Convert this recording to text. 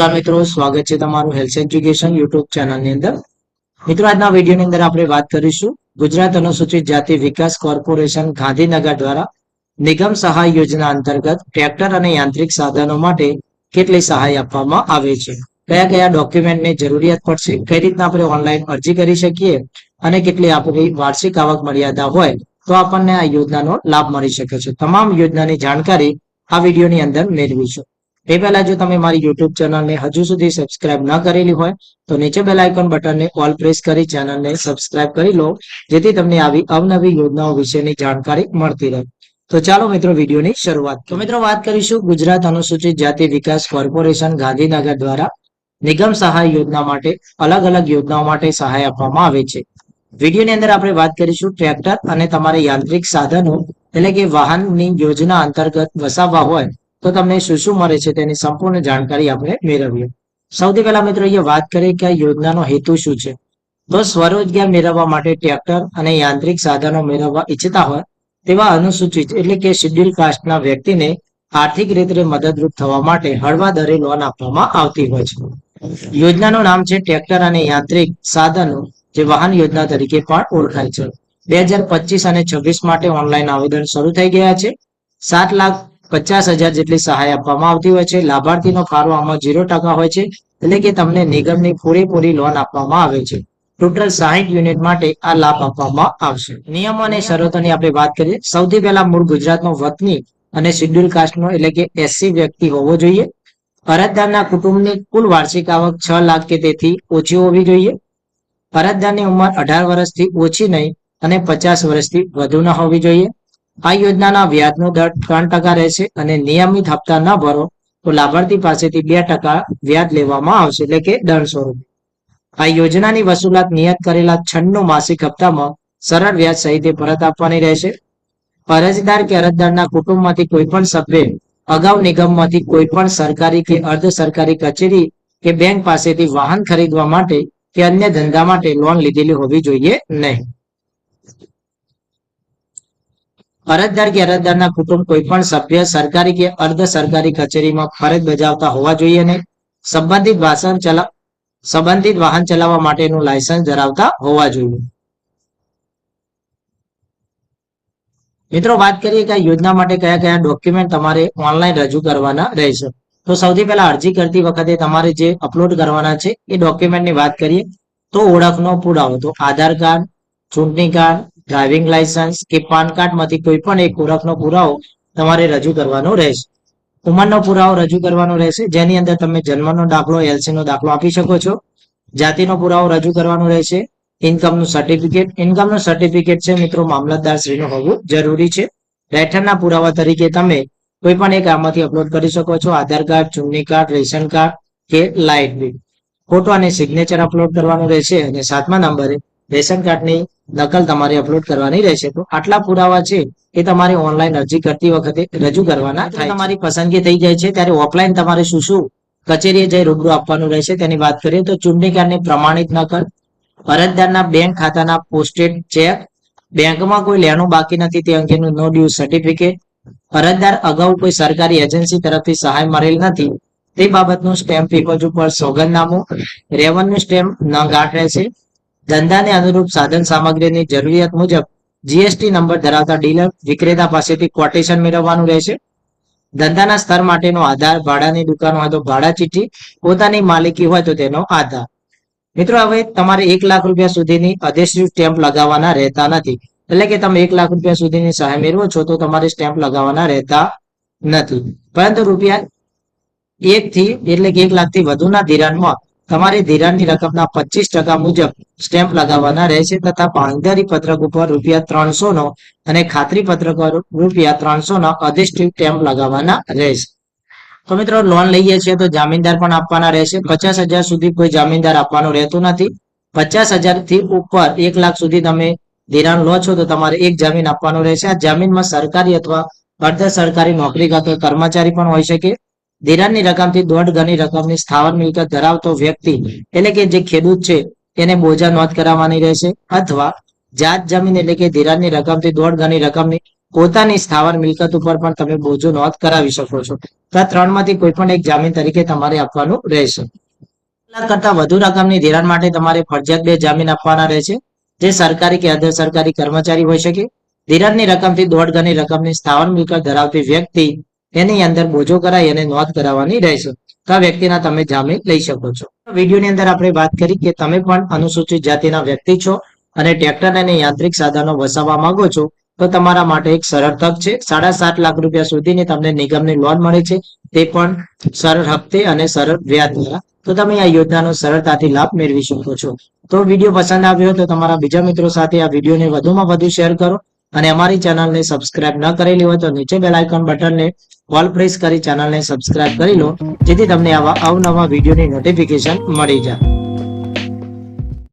નમસ્કાર મિત્રો, સ્વાગત છે તમારું હેલ્થ એજ્યુકેશન યુટ્યુબ ચેનલની અંદર. મિત્રો, આજના વિડીયોની અંદર આપણે વાત કરીશું ગુજરાત અનુસૂચિત જાતિ વિકાસ કોર્પોરેશન ગાંધીનગર દ્વારા નિગમ સહાય યોજના અંતર્ગત ટ્રેક્ટર અને યાંત્રિક સાધનો માટે કેટલી સહાય આપવામાં આવે છે? કયા કયા ડોક્યુમેન્ટની જરૂરિયાત પડશે? કઈ રીતના આપણે ઓનલાઈન અરજી કરી શકીએ? અને કેટલી આપણી વાર્ષિક આવક મર્યાદા હોય? તો આપણને આ યોજનાનો લાભ મળી શકે છે. તમામ યોજનાની જાણકારી આ વિડીયોની અંદર મેળવીશું. એ પહેલા જો તમે મારી યુટ્યુબ ચેનલને હજુ સુધી સબસ્ક્રાઇબ ન કરેલી હોય, તો નીચે બેલ આઇકોન બટનને ઓલ પ્રેસ કરી ચેનલને સબસ્ક્રાઇબ કરી લો, જેથી તમને આવી અવનવી યોજનાઓ વિશેની જાણકારી મળતી રહે. તો ચાલો મિત્રો વિડીયોની શરૂઆત તો મિત્રો વાત કરીશું ગુજરાત અનુસૂચિત જાતિ વિકાસ કોર્પોરેશન ગાંધીનગર દ્વારા નિગમ સહાય યોજના માટે અલગ અલગ યોજનાઓ માટે સહાય આપવામાં આવે છે. વિડીયોની અંદર આપણે વાત કરીશું ટ્રેક્ટર અને તમારે યાંત્રિક સાધનો એટલે કે વાહનની યોજના અંતર્ગત વસાવવા હોય. તો તમને શું શું મળે છે તેની સંપૂર્ણ જાણકારી આપણે મેળવીએ. સૌથી પહેલા મિત્રો અહીંયા વાત કરીએ કે આ યોજનાનો હેતુ શું છે. તો સ્વરોજગાર મેળવવા માટે ટ્રેક્ટર અને યાંત્રિક સાધનો મેળવવા ઈચ્છતા હોય તેવા અનુસૂચિત એટલે કે શેડ્યુલ કાસ્ટના વ્યક્તિને આર્થિક રીતે મદદરૂપ થવા માટે હળવા દરે લોન આપવામાં આવતી હોય છે. યોજનાનું નામ છે ટ્રેક્ટર અને યાંત્રિક સાધનો, જે વાહન યોજના તરીકે પણ ઓળખાય છે. બે હજાર પચીસ અને છવ્વીસ માટે ઓનલાઈન આવેદન શરૂ થઈ ગયા છે. સાત લાખ પચાસ હજાર જેટલી સહાય આપવામાં આવતી હોય છે. લાભાર્થીનો ફાળો આમાં ઝીરો ટકા હોય છે, એટલે કે તમને નિગમની પૂરેપૂરી લોન આપવામાં આવે છે. ટોટલ સાહીઠ યુનિટ માટે આ લાભ આપવામાં આવશે. નિયમો અને શરતોની આપણે વાત કરીએ. સૌથી પહેલા મૂળ ગુજરાતનો વતની અને શેડ્યુલ કાસ્ટનો એટલે કે એસસી વ્યક્તિ હોવો જોઈએ. અરજદારના કુટુંબની કુલ વાર્ષિક આવક છ લાખ કે તેથી ઓછી હોવી જોઈએ. અરજદારની ઉંમર અઢાર વર્ષથી ઓછી નહીં અને પચાસ વર્ષથી વધુ ન હોવી જોઈએ. આ યોજનાના વ્યાજનો દર ત્રણ ટકા રહેશે અને નિયમિત હપ્તા ન ભરો તો લાભાર્થી પાસેથી બે ટકા વ્યાજ લેવામાં આવશે, એટલે કે દર રૂપિયા. આ યોજનાની વસૂલાત નિયત કરેલા છન્નું માસિક હપ્તામાં સરળ વ્યાજ સહિતે પરત આપવાની રહેશે. અરજદાર કે અરજદારના કુટુંબમાંથી કોઈ પણ સભ્ય, અગાઉ નિગમમાંથી કોઈ પણ સરકારી કે અર્ધ સરકારી કચેરી કે બેંક પાસેથી વાહન ખરીદવા માટે કે અન્ય ધંધા માટે લોન લીધેલી હોવી જોઈએ નહીં. અરજદાર કે અરજદારના કુટુંબ કોઈ પણ સભ્ય સરકારી કે અર્ધ સરકારી કચેરીમાં ફરજ બજાવતા હોવા જોઈએ અને સંબંધિત ચલા, સંબંધિત વાહન ચલાવવા માટેનું લાયસન્સ ધરાવતા હોવા જોઈએ. મિત્રો, વાત કરીએ કે આ યોજના માટે કયા કયા ડોક્યુમેન્ટ તમારે ઓનલાઈન રજૂ કરવાના રહેશે. તો સૌથી પહેલા અરજી કરતી વખતે તમારે જે અપલોડ કરવાના છે એ ડોક્યુમેન્ટની વાત કરીએ. તો ઓળખનો પુરાવો, તો આધાર કાર્ડ, ચૂંટણી કાર્ડ ડ્રાઇવિંગ લાયસન્સ કે પાન કાર્ડમાંથી કોઈ પણ એક ઓળખનો પુરાવો તમારે રજૂ કરવાનો રહેશે. ઉંમરનો પુરાવો રજૂ કરવાનો રહેશે, જેની અંદર તમે જન્મનો દાખલો એલસી નો દાખલો આપી શકો છો. જાતિનો પુરાવો રજૂ કરવાનો રહેશે. ઇન્કમનું સર્ટિફિકેટ ઇન્કમનું સર્ટિફિકેટ છે મિત્રો, મામલતદાર શ્રીનું હોવું જરૂરી છે. રહેઠાણના પુરાવા તરીકે તમે કોઈ પણ એક આમાંથી અપલોડ કરી શકો છો. આધાર કાર્ડ ચૂંટણી કાર્ડ રેશન કાર્ડ કે લાઇટ બિલ ફોટો અને સિગ્નેચર અપલોડ કરવાનું રહેશે અને સાતમા નંબરે રેશન કાર્ડની નકલ તમારે અપલોડ કરવાની રહેશે. તો આટલા પુરાવા છે એ તમારે ઓનલાઈન અરજી કરતી વખતે રજૂ કરવાના થાય તમારી પસંદગી થઈ જાય છે. ત્યારે ઓફલાઈન તમારે શું શું કચેરીએ જઈ રૂબરૂ આપવાનું રહેશે તેની વાત કરીએ તો ચૂંટણી કાર્ડની પ્રમાણિત નકલ અરજદારના બેંક ખાતાના પોસ્ટેડ ચેક બેંકમાં કોઈ લેણું બાકી નથી તે અંગેનું નો ડ્યુ સર્ટિફિકેટ અરજદાર અગાઉ કોઈ સરકારી એજન્સી તરફથી સહાય મળેલ નથી તે બાબતનું સ્ટેમ્પ પેપર ઉપર સોગંદનામું રેવન્યુ સ્ટેમ્પ ન ગાંઠ રહેશે ધંધાને અનુરૂપ સાધન સામગ્રીની જરૂરિયાત મુજબ જીએસટી નંબર ધરાવતા ડીલર વિક્રેતા પાસેથી કોટેશન મેળવવાનું રહેશે. ધંધાના સ્તર માટેનો આધાર, ભાડાની દુકાન હોય તો ભાડા ચીઠ્ઠી, પોતાની માલિકી હોય તો તેનો આધાર. મિત્રો, હવે તમારે એક લાખ રૂપિયા સુધીની અધેસિવ સ્ટેમ્પ લગાવવાના રહેતા નથી. એટલે કે તમે એક લાખ રૂપિયા સુધીની સહાય મેળવો છો તો તમારે સ્ટેમ્પ લગાવવાના રહેતા નથી. પરંતુ રૂપિયા એક થી, એટલે કે એક લાખથી વધુના ધિરાણમાં તમારે ધિરાણની રકમના પચીસ ટકા મુજબ સ્ટેમ્પ લગાવવાના રહેશે તથા બાંયધરી પત્રક ઉપર રૂપિયા ત્રણસો નો અને ખાતરી પત્રક રૂપિયા ત્રણસો નો અધિષ્ઠિત સ્ટેમ્પ લગાવવાના રહેશે. તો મિત્રો લોન લઈએ છીએ તો જામીનદાર પણ આપવાના રહેશે. પચાસ હજાર સુધી કોઈ જામીનદાર આપવાનું રહેતું નથી. પચાસ હજારથી ઉપર એક લાખ સુધી તમે ધિરાણ લો છો તો તમારે એક જામીન આપવાનું રહેશે. આ જામીનમાં સરકારી અથવા અર્ધ સરકારી નોકરી કરતો કર્મચારી પણ હોઈ શકે. ધિરાણની રકમથી દોઢ ગણી રકમની સ્થાવર મિલકત ધરાવતો વ્યક્તિ એટલે કે જે ખેડૂત છે તેને બોજા નોંધ કરાવવાની રહેશે અથવા જાત જમીન એટલે કે ધિરાણની રકમથી દોઢ ગણી રકમની પોતાની સ્થાવર મિલકત ઉપર પણ તમે બોજો નોંધ કરાવી શકો છો. તો આ ત્રણમાંથી કોઈ પણ એક જામીન તરીકે તમારે આપવાનું રહેશે. લાખ કરતા વધુ રકમની ધિરાણ માટે તમારે ફરજિયાત બે જામીન આપવાના રહેશે. જે સરકારી કે અર્ધ સરકારી કર્મચારી હોઈ શકે. ધિરાણની રકમથી દોઢ ગણી રકમની સ્થાવર મિલકત ધરાવતી વ્યક્તિ એની અંદર બોજો કરાય અને નોંધ કરાવવાની રહેશે તો આ વ્યક્તિના તમે જામીન લઈ શકો છો. વિડીયોની અંદર આપણે વાત કરી કે તમે પણ અનુસૂચિત જાતિના વ્યક્તિ છો અને ટ્રેક્ટર અને યાંત્રિક સાધનો વસાવવા માંગો છો, તો તમારા માટે એક સરળ તક છે. સાડા સાત લાખ રૂપિયા સુધીની તમને નિગમની લોન મળે છે. તે પણ સરળ હપ્તે અને સરળ વ્યાજ દ્વારા. તો તમે આ યોજનાનો સરળતાથી લાભ મેળવી શકો છો. તો વીડિયો પસંદ આવ્યો તો તમારા બીજા મિત્રો સાથે આ વિડીયોને વધુમાં વધુ શેર કરો અને અમારી ચેનલને સબસ્ક્રાઇબ ન કરેલી હોય તો નીચે બેલ બટનને ઓલ પ્રેસ કરી ચેનલને સબસ્ક્રાઇબ કરી લો, જેથી તમને આવા અવનવા વિડીયોની નોટિફિકેશન મળી જાય.